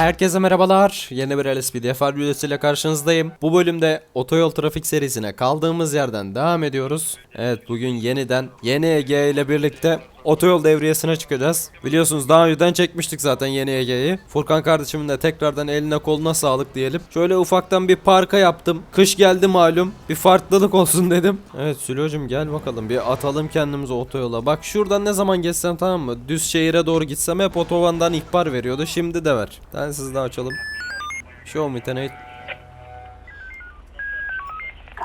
Herkese merhabalar. Yeni bir LSPDFR videosuyla karşınızdayım. Bu bölümde otoyol trafik serisine kaldığımız yerden devam ediyoruz. Evet bugün yeniden yeni Ege ile birlikte otoyol devriyesine çıkacağız. Biliyorsunuz daha önceden çekmiştik zaten yeni Ege'yi. Furkan kardeşimin de tekrardan eline koluna sağlık diyelim. Şöyle ufaktan bir parka yaptım. Kış geldi malum. Bir farklılık olsun dedim. Evet Sülocum gel bakalım bir atalım kendimizi otoyola. Bak şuradan ne zaman geçsem tamam mı? Düz şehire doğru gitsem hep otobandan ihbar veriyordu. Şimdi de ver. Densiz de açalım. Show me tonight.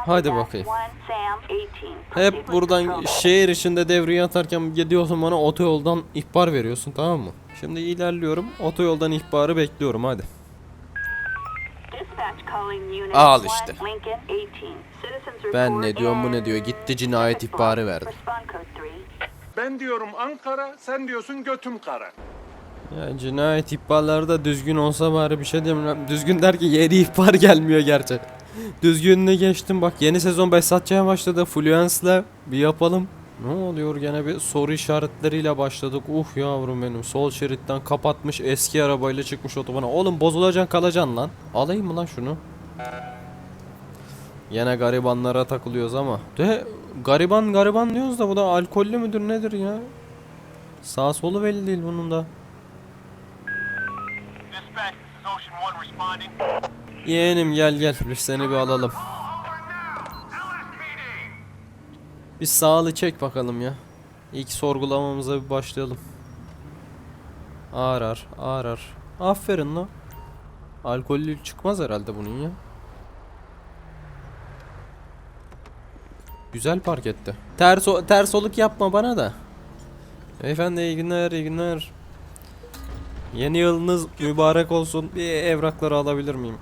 Hadi bakayım. Hep buradan şehir içinde devriye atarken gidiyorsun bana otoyoldan ihbar veriyorsun tamam mı? Şimdi ilerliyorum. Otoyoldan ihbarı bekliyorum hadi. Al işte. Ben ne diyorum bu ne diyor. Gitti cinayet ihbarı verdi. Ben diyorum Ankara, sen diyorsun götüm kara. Ya cinayet ihbarları da düzgün olsa bari bir şey diyeyim. Düzgün der ki yeni ihbar gelmiyor gerçi. Düzgününü geçtim bak yeni sezon Behzatçı'ya başladı. Fluence'la bir yapalım. Ne oluyor gene bir soru işaretleriyle başladık. Uh yavrum benim sol şeritten kapatmış eski arabayla çıkmış otobana. Oğlum bozulacaksın kalacaksın lan. Alayım mı lan şunu? Yine garibanlara takılıyoruz ama. De gariban gariban diyoruz da bu da alkollü müdür nedir ya? Sağ solu belli değil bunun da. Dispatch, this is Ocean 1 responding. Yeğenim gel gel biz seni bir alalım. Bir sağlı çek bakalım ya. İlk sorgulamamıza bir başlayalım. Ağır ağır. Aferin lan. Alkollü çıkmaz herhalde bunun ya. Güzel park etti. Ters, ters oluk yapma bana da. Beyefendi iyi günler iyi günler. Yeni yılınız mübarek olsun. Bir evrakları alabilir miyim?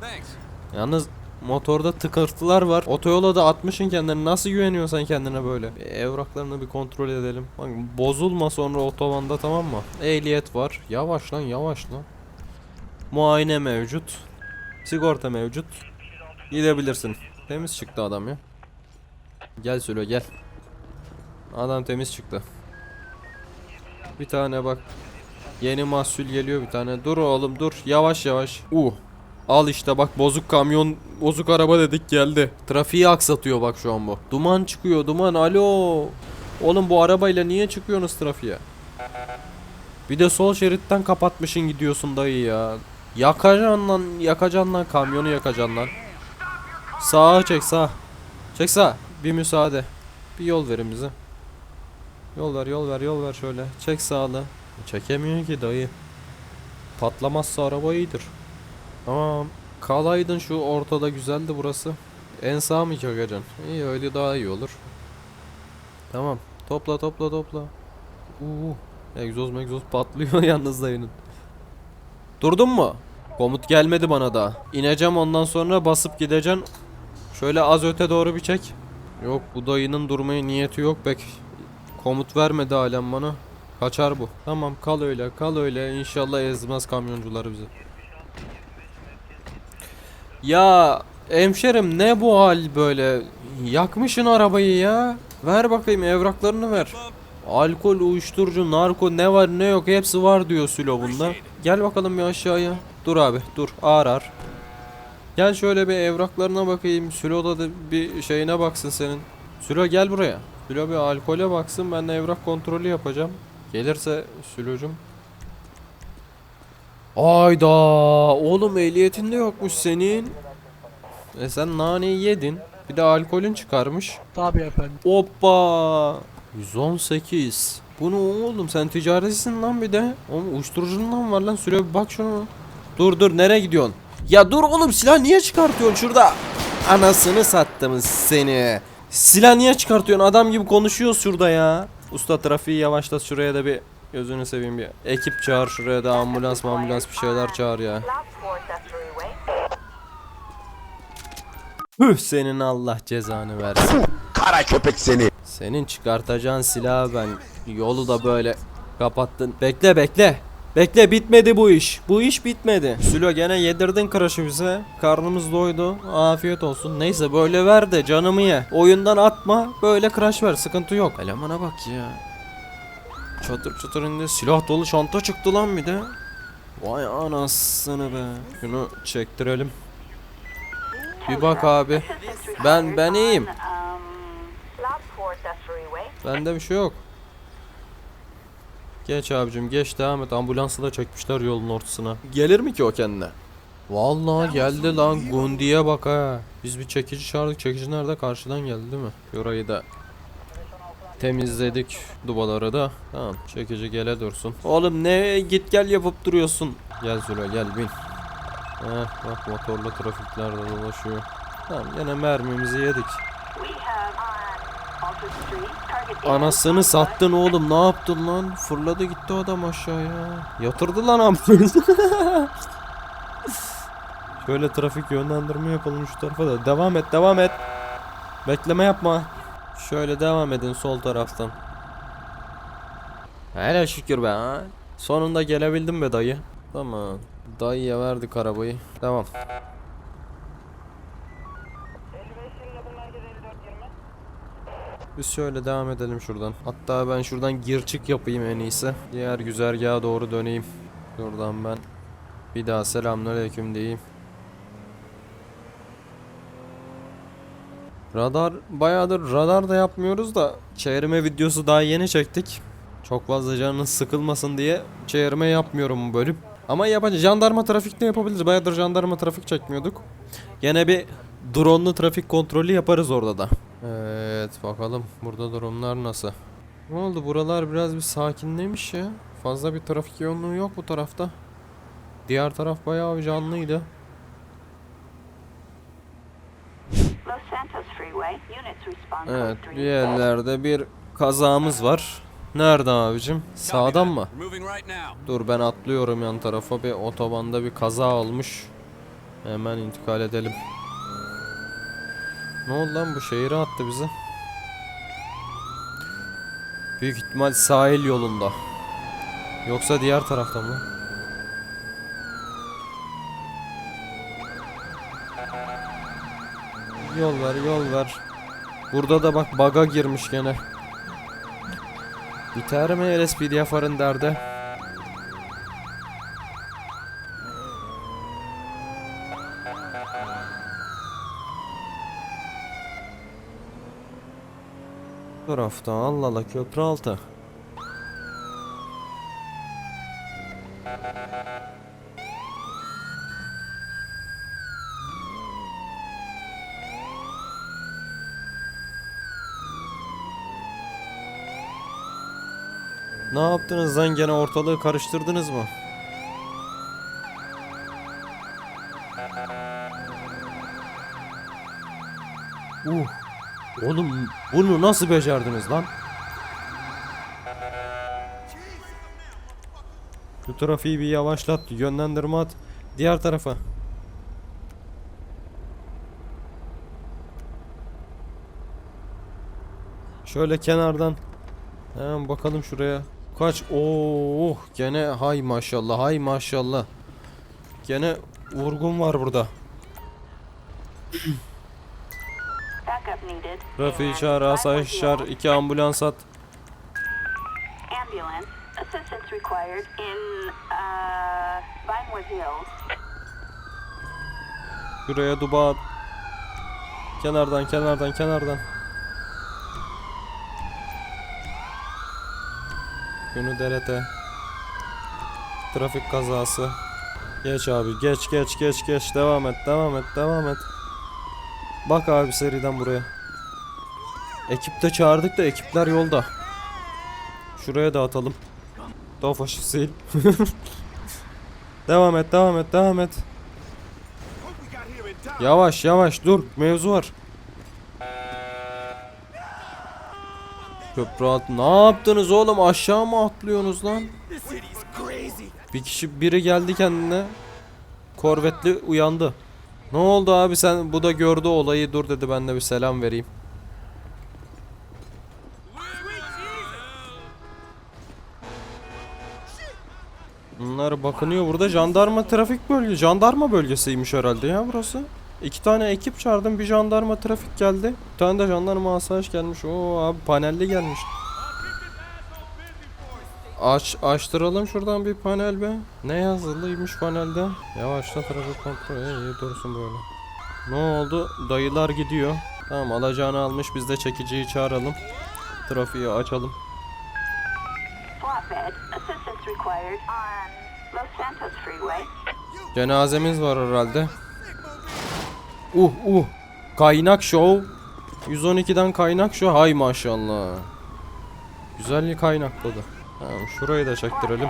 Yalnız motorda tıkırtılar var. Otoyola da atmışın kendini. Nasıl güveniyorsun sen kendine böyle? Bir evraklarını bir kontrol edelim. Bak bozulma sonra otobanda tamam mı? Ehliyet var. Yavaş lan yavaş lan. Muayene mevcut. Sigorta mevcut. Gidebilirsin. Temiz çıktı adam ya. Gel Sülo gel. Adam temiz çıktı. Bir tane bak. Yeni mahsul geliyor bir tane. Dur oğlum dur. Yavaş yavaş. Uh. Al işte bak bozuk kamyon, bozuk araba dedik geldi. Trafiği aksatıyor bak şu an bu. Duman çıkıyor duman. Alo. Oğlum bu arabayla niye çıkıyorsunuz trafiğe? Bir de sol şeritten kapatmışın gidiyorsun dayı ya. Yakacaksın lan, yakacaksın lan kamyonu yakacaksın lan. Sağa çek sağ. Çek sağ. Bir müsaade. Bir yol verin bize. Yol ver yol ver yol ver şöyle. Çek sağlı. Çekemiyor ki dayı. Patlamazsa araba iyidir. Tamam. Kalaydın şu ortada güzeldi burası. En sağ mı çakacaksın? İyi öyle daha iyi olur. Tamam. Topla topla topla. Uuu. Egzoz megzoz patlıyor yalnız dayının. Durdun mu? Komut gelmedi bana daha. İneceğim ondan sonra basıp gideceksin. Şöyle az öte doğru bir çek. Yok bu dayının durmaya niyeti yok pek. Komut vermedi halen bana. Kaçar bu. Tamam kal öyle kal öyle. İnşallah ezmez kamyoncuları bizi. Ya hemşerim ne bu hal böyle? Yakmışın arabayı ya. Ver bakayım evraklarını ver. Alkol, uyuşturucu, narko ne var ne yok hepsi var diyor Sülo bunda. Gel bakalım bir aşağıya. Dur abi dur ağır ağır. Gel şöyle bir evraklarına bakayım. Sülo'da da bir şeyine baksın senin. Sülo gel buraya. Sülo bir alkole baksın ben de evrak kontrolü yapacağım. Gelirse Sülo'cum. Ayda oğlum ehliyetin de yokmuş senin. E sen naneyi yedin. Bir de alkolün çıkarmış. Tabii efendim. Hoppa. 118. Bu ne oğlum sen ticaretsin lan bir de. Oğlum uyuşturucundan var lan süre bir bak şunu. Dur dur nereye gidiyorsun? Ya dur oğlum silah niye çıkartıyorsun şurada? Anasını sattım seni. Silah niye çıkartıyorsun? Adam gibi konuşuyoruz şurada ya. Usta trafiği yavaşlat şuraya da bir gözünü seveyim bir. Ekip çağır şuraya da ambulans ambulans bir şeyler çağır ya. Hüh senin Allah cezanı versin. Kara köpek seni. Senin çıkartacağın silahı ben yolu da böyle kapattın. Bekle bekle. Bekle bitmedi bu iş. Bu iş bitmedi. Sülo gene yedirdin crush'ı bize. Karnımız doydu. Afiyet olsun. Neyse böyle ver de canımı ye. Oyundan atma. Böyle crush ver. Sıkıntı yok. Elemana bak ya. Çatır çatır indi. Silah dolu çanta çıktı lan bir de. Vay anasını be. Şunu çektirelim. Bir bak abi. Ben ben iyiyim. Bende bir şey yok. Geç abicim geç devam et. Ambulansı da çekmişler yolun ortasına. Gelir mi ki o kendine? Vallahi geldi lan Gundi'ye bak ha. Biz bir çekici çağırdık. Çekici nerede? Karşıdan geldi değil mi? Orayı da temizledik dubaları da. Tamam çekici gele dursun. Oğlum ne git gel yapıp duruyorsun. Gel Zülo gel bin. Heh bak motorlu trafiklerde dolaşıyor. Tamam yine mermimizi yedik. Anasını sattın oğlum ne yaptın lan? Fırladı gitti adam aşağıya. Yatırdı lan ambulansı. Şöyle trafik yönlendirme yapalım şu tarafa da. Devam et devam et. Bekleme yapma. Şöyle devam edin sol taraftan. Hele şükür be ha. Sonunda gelebildim be dayı. Tamam. Dayıya verdik arabayı. Tamam. Biz şöyle devam edelim şuradan. Hatta ben şuradan gir çık yapayım en iyisi. Diğer güzergaha doğru döneyim. Şuradan ben bir daha selamünaleyküm diyeyim. Radar bayağıdır radar da yapmıyoruz da çevirme videosu daha yeni çektik. Çok fazla canınız sıkılmasın diye çevirme yapmıyorum bu bölüm. Ama yapacağız. Jandarma trafikte yapabiliriz. Bayağıdır jandarma trafik çekmiyorduk. Gene bir drone'lu trafik kontrolü yaparız orada da. Evet bakalım burada durumlar nasıl. Ne oldu buralar biraz bir sakinlemiş ya. Fazla bir trafik yoğunluğu yok bu tarafta. Diğer taraf bayağı bir canlıydı. Los Santos Freeway, units respond Evet bir 3. yerlerde bir kazamız var. Nerede abicim? Sağdan mı? Dur ben atlıyorum yan tarafa bir otobanda bir kaza olmuş. Hemen intikal edelim. Ne oldu lan bu şehire attı bizi. Büyük ihtimal sahil yolunda. Yoksa diğer tarafta mı? Yol ver yol ver. Burada da bak baga girmiş gene. Biter mi LSPD farın derdi? Tarafta Allah Allah köprü altı. Ne yaptınız lan gene ortalığı karıştırdınız mı? Uh. Oğlum bunu nasıl becerdiniz lan? Şu trafiği bir yavaşlat, yönlendirme at. Diğer tarafa. Şöyle kenardan. Hemen bakalım şuraya. Kaç? Oo, gene hay maşallah, hay maşallah. Gene vurgun var burada. And çağır, asayiş çağır, iki ambulans at. Uh. Şuraya duba at. Kenardan, kenardan, kenardan. Şunu derete. Trafik kazası. Geç abi, geç, geç, geç, geç. Devam et, devam et, devam et. Bak abi seriden buraya. Ekip de çağırdık da ekipler yolda. Şuraya da atalım. Tofaşı sil. devam et, devam et, devam et. Yavaş yavaş dur mevzu var. Köprü altı ne yaptınız oğlum aşağı mı atlıyorsunuz lan? Bir kişi biri geldi kendine. Korvetli uyandı. Ne oldu abi sen bu da gördü olayı dur dedi ben de bir selam vereyim. Bunlar bakınıyor burada jandarma trafik bölge jandarma bölgesiymiş herhalde ya burası. İki tane ekip çağırdım bir jandarma trafik geldi. Bir tane de jandarma asayiş gelmiş. Oo abi panelli gelmiş. Aç açtıralım şuradan bir panel be. Ne yazılıymış panelde? Yavaşla trafik kontrol. İyi, iyi dursun böyle. Ne oldu? Dayılar gidiyor. Tamam alacağını almış biz de çekiciyi çağıralım. Trafiği açalım. Cenazemiz var herhalde. Uh uh. Kaynak show. 112'den kaynak şu. Hay maşallah. Güzel kaynakladı. Tamam şurayı da çektirelim.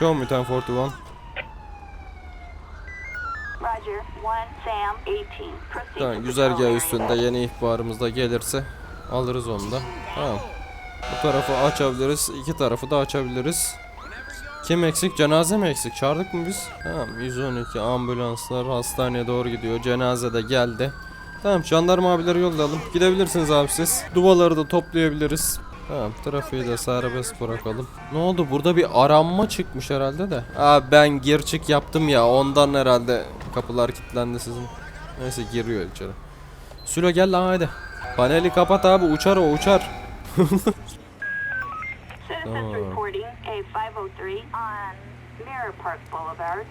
Go Mutant 41. Tamam güzergah üstünde yeni ihbarımız da gelirse alırız onu da. Tamam. Bu tarafı açabiliriz. iki tarafı da açabiliriz. Kim eksik? Cenaze mi eksik? Çağırdık mı biz? Tamam 112 ambulanslar hastaneye doğru gidiyor. Cenaze de geldi. Tamam jandarma abileri yollayalım. Gidebilirsiniz abi siz. Duvaları da toplayabiliriz. Tamam trafiği de serbest bırakalım. Ne oldu burada bir aranma çıkmış herhalde de. Aa ben gir çık yaptım ya ondan herhalde kapılar kilitlendi sizin. Neyse giriyor içeri. Sülo gel lan hadi. Paneli kapat abi uçar o uçar. Citizens Tamam. reporting a 503 on Mirror Park Boulevard.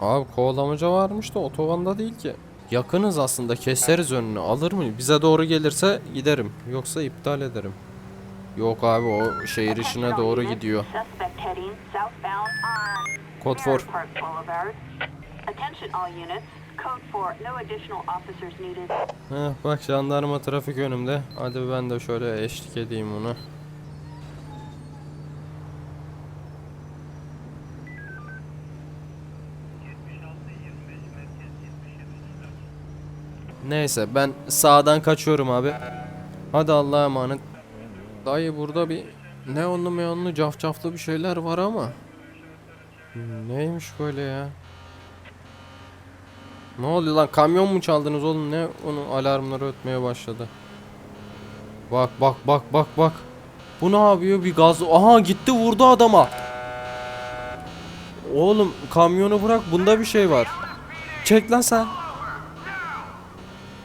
Abi kovalamaca varmış da otobanda değil ki. Yakınız aslında keseriz önünü alır mı? Bize doğru gelirse giderim. Yoksa iptal ederim. Yok abi o şehir all doğru gidiyor. Kod Mirror 4. Park Boulevard. Attention all units. Code 4. No additional officers needed. Heh, bak jandarma trafik önümde. Hadi ben de şöyle eşlik edeyim ona. Neyse ben sağdan kaçıyorum abi. Hadi Allah'a emanet. Dayı burada bir neonlu meonlu cafcaflı bir şeyler var ama. Neymiş böyle ya? Ne oluyor lan kamyon mu çaldınız oğlum ne onun alarmları ötmeye başladı. Bak bak bak bak bak. Bu ne yapıyor bir gaz aha gitti vurdu adama. Oğlum kamyonu bırak bunda bir şey var. Çek lan sen.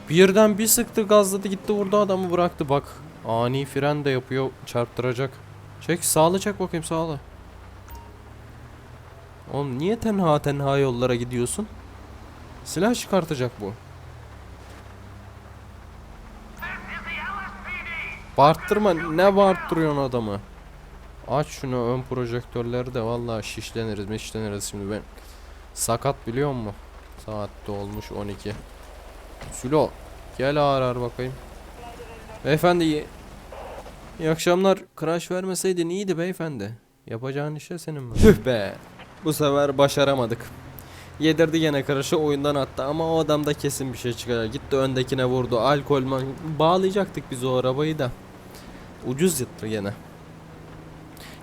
Birden bir sıktı gazladı gitti vurdu adamı bıraktı bak. Ani fren de yapıyor çarptıracak. Çek sağlı çek bakayım sağlı. Oğlum niye tenha tenha yollara gidiyorsun? Silah çıkartacak bu. Bağırttırma ne bağırttırıyorsun adamı? Aç şunu ön projektörleri de vallahi şişleniriz mişleniriz şimdi ben. Sakat biliyor musun? Saatte olmuş 12. Sülo gel ağır ağır bakayım. Beyefendi iyi, iyi akşamlar. Crash vermeseydin iyiydi beyefendi. Yapacağın işe senin mi? Tüh be. Bu sefer başaramadık. Yedirdi gene karışı oyundan attı ama o adamda kesin bir şey çıkacak. Gitti öndekine vurdu. Alkol man- bağlayacaktık biz o arabayı da. Ucuz yıttı gene.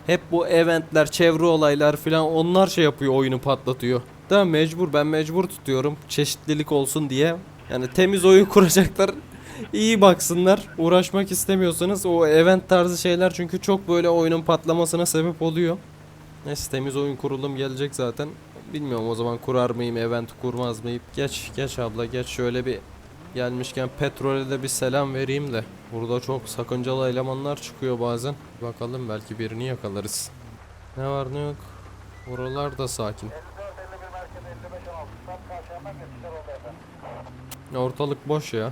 Hep bu eventler, çevre olaylar filan onlar şey yapıyor oyunu patlatıyor. Da mecbur ben mecbur tutuyorum çeşitlilik olsun diye. Yani temiz oyun kuracaklar. iyi baksınlar. Uğraşmak istemiyorsanız o event tarzı şeyler çünkü çok böyle oyunun patlamasına sebep oluyor. Neyse temiz oyun kurulum gelecek zaten. Bilmiyorum o zaman kurar mıyım, event kurmaz mıyım? Geç, geç abla geç şöyle bir gelmişken petrole de bir selam vereyim de. Burada çok sakıncalı elemanlar çıkıyor bazen. Bakalım belki birini yakalarız. Ne var ne yok. Buralar da sakin. Ortalık boş ya.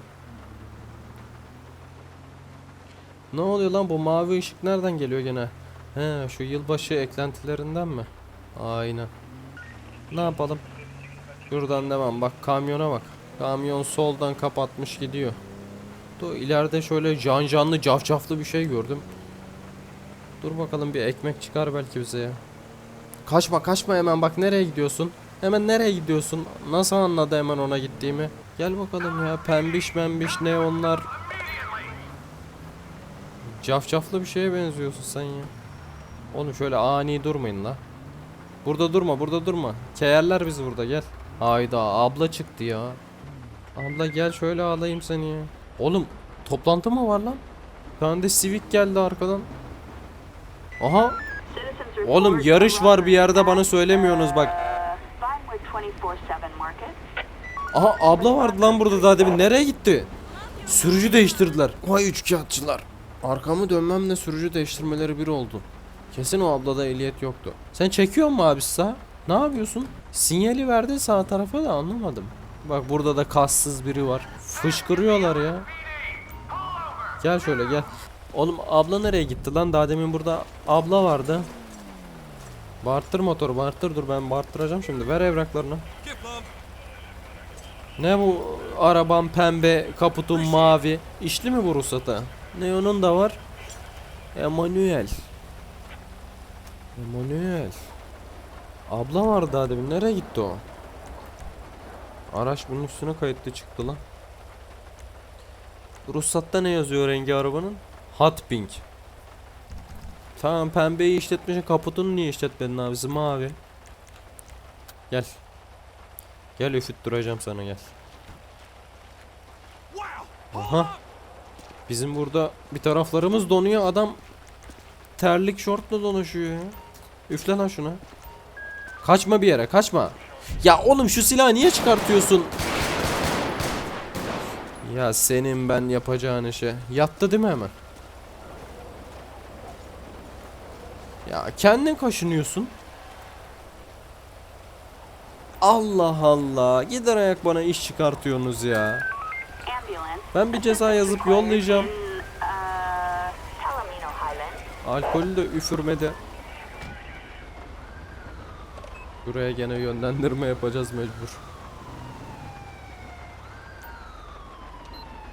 Ne oluyor lan bu mavi ışık nereden geliyor gene? He şu yılbaşı eklentilerinden mi? Aynen. Ne yapalım? Şuradan devam bak kamyona bak. Kamyon soldan kapatmış gidiyor. Dur ileride şöyle can canlı cafcaflı bir şey gördüm. Dur bakalım bir ekmek çıkar belki bize ya. Kaçma kaçma hemen bak nereye gidiyorsun? Hemen nereye gidiyorsun? Nasıl anladı hemen ona gittiğimi? Gel bakalım ya pembiş membiş ne onlar. Cafcaflı bir şeye benziyorsun sen ya. Oğlum şöyle ani durmayın la. Burada durma burada durma. Keyerler bizi burada gel. Hayda abla çıktı ya. Abla gel şöyle alayım seni ya. Oğlum toplantı mı var lan? Bir tane de Civic geldi arkadan. Aha Oğlum yarış var bir yerde bana söylemiyorsunuz bak. Vinewood 24/7 Market. Aha abla vardı lan burada daha demin. Nereye gitti? Sürücü değiştirdiler. Vay üçkağıtçılar. Arkamı dönmemle sürücü değiştirmeleri bir oldu. Kesin o ablada ehliyet yoktu. Sen çekiyor mu abi sağ? Ne yapıyorsun? Sinyali verdi sağ tarafa da anlamadım. Bak burada da kassız biri var. Fışkırıyorlar ya. Gel şöyle gel. Oğlum abla nereye gitti lan? Daha demin burada abla vardı. Bartır motoru bartır dur ben barttıracağım şimdi. Ver evraklarını. Ne bu araban pembe, kaputun mavi. İşli mi bu ruhsata? Ne onun da var? Emanuel. Emanuel. Abla vardı daha demin. Nereye gitti o? Araç bunun üstüne kayıtlı çıktı lan. Ruhsatta ne yazıyor rengi arabanın? Hot pink. Tamam pembeyi işletmişsin kaputunu niye işletmedin abisi mavi. Gel. Gel üfüttüreceğim sana gel. Aha. Bizim burada bir taraflarımız donuyor adam terlik şortla dolaşıyor ya. Üfle lan şuna. Kaçma bir yere kaçma. Ya oğlum şu silahı niye çıkartıyorsun? Ya senin ben yapacağın işe. Yattı değil mi hemen? Ya kendin kaşınıyorsun. Allah Allah. Gider ayak bana iş çıkartıyorsunuz ya. Ben bir ceza yazıp yollayacağım. Alkolü de üfürmede. Buraya gene yönlendirme yapacağız mecbur.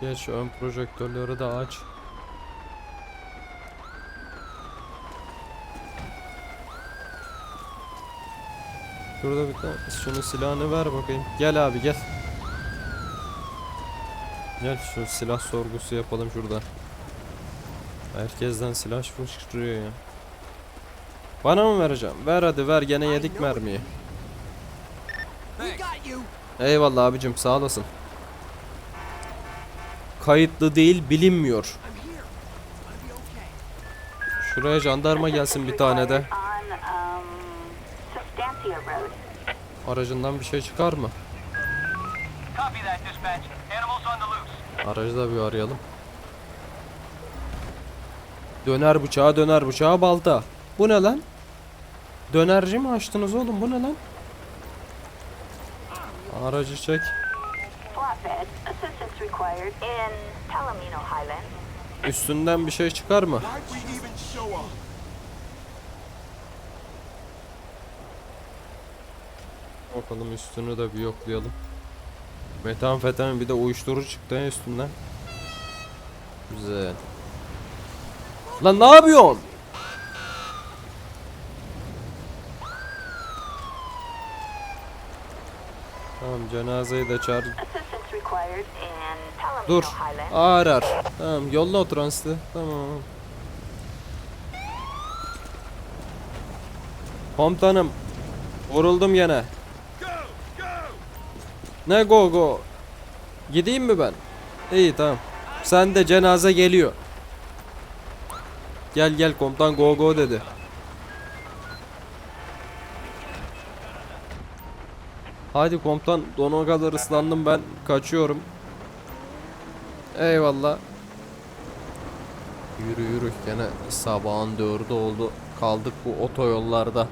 Geç ön projektörleri de aç. Şurada bir tane şunun silahını ver bakayım. Gel abi gel. Gel şu silah sorgusu yapalım şurada. Herkesten silah fışkırıyor ya. Bana mı vereceğim? Ver hadi ver gene yedik mermiyi. Eyvallah abicim sağ olasın. Kayıtlı değil bilinmiyor. Şuraya jandarma gelsin bir tane de. Um. Aracından bir şey çıkar mı? Aracı da bir arayalım. Döner bıçağı döner bıçağı balta. Bu ne lan? Dönerci mi açtınız oğlum bu ne lan? Aracı çek. Üstünden bir şey çıkar mı? Bakalım üstünü de bir yoklayalım. Metamfetamin bir de uyuşturucu çıktı üstünden. Güzel. Lan ne yapıyorsun? Tamam cenazeyi de çağır. Dur. Ağır. Tamam yolla o transiti. Tamam. Komutanım. Vuruldum gene. Ne go go? Gideyim mi ben? İyi tamam. Sen de cenaze geliyor. Gel gel komutan go go dedi. Hadi komutan donu kadar ıslandım ben kaçıyorum. Eyvallah. Yürü yürü gene sabahın dördü oldu. Kaldık bu otoyollarda.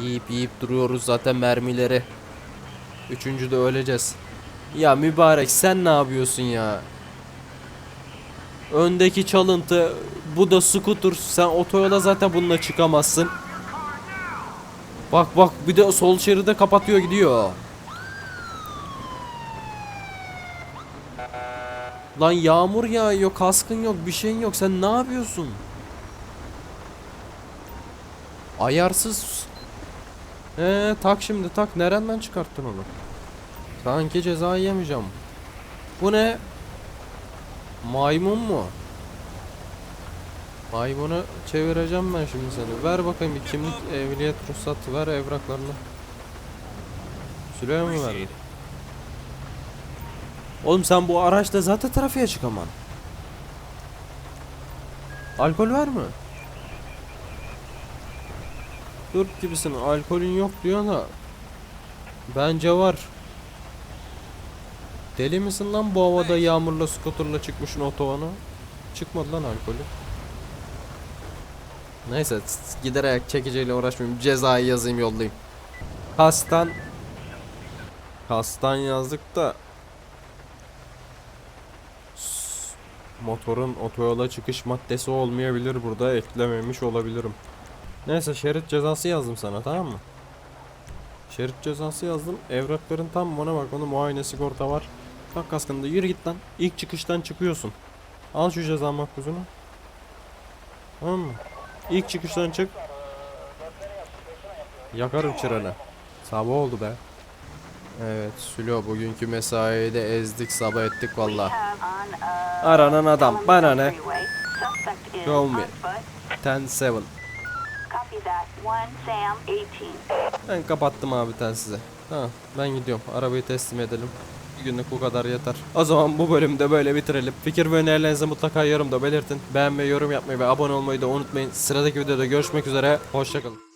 Yiyip yiyip duruyoruz zaten mermileri. Üçüncüde öleceğiz. Ya mübarek sen ne yapıyorsun ya? Öndeki çalıntı bu da scooter. Sen otoyola zaten bununla çıkamazsın. Bak bak bir de sol şeride kapatıyor gidiyor. Lan yağmur yağıyor, kaskın yok, bir şeyin yok. Sen ne yapıyorsun? Ayarsız. Ee, tak şimdi tak. Nereden çıkarttın onu? Sanki ceza yemeyeceğim. Bu ne? Maymun mu? Maymunu çevireceğim ben şimdi seni. Ver bakayım bir kimlik, ehliyet ruhsatı ver evraklarını. Süleyman mı verdin? Oğlum sen bu araçla zaten trafiğe çıkaman. Alkol var mı? Dur gibisin alkolün yok diyor da Bence var Deli misin lan bu havada yağmurla skuterla çıkmışsın otobana Çıkmadı lan alkolü Neyse giderek çekiciyle uğraşmayayım cezayı yazayım yollayayım Hastan Hastan yazdık da Motorun otoyola çıkış maddesi olmayabilir burada eklememiş olabilirim Neyse şerit cezası yazdım sana tamam mı? Şerit cezası yazdım. Evrakların tam bana bak onun muayene sigorta var. Tak kaskında yürü git lan. İlk çıkıştan çıkıyorsun. Al şu ceza makbuzunu. Tamam mı? İlk çıkıştan çık. Yakarım çırağını. Sabah oldu be. Evet Sülo bugünkü mesaiyi de ezdik sabah ettik valla. Aranan adam bana ne? on me. foot. 10-7. Copy that. One Sam 18. Ben kapattım abi telsizi. Tamam ben gidiyorum. Arabayı teslim edelim. Bugünlük bu kadar yeter. O zaman bu bölümde böyle bitirelim. Fikir ve önerilerinizi mutlaka yorumda belirtin. Beğenmeyi, yorum yapmayı ve abone olmayı da unutmayın. Sıradaki videoda görüşmek üzere. Hoşçakalın.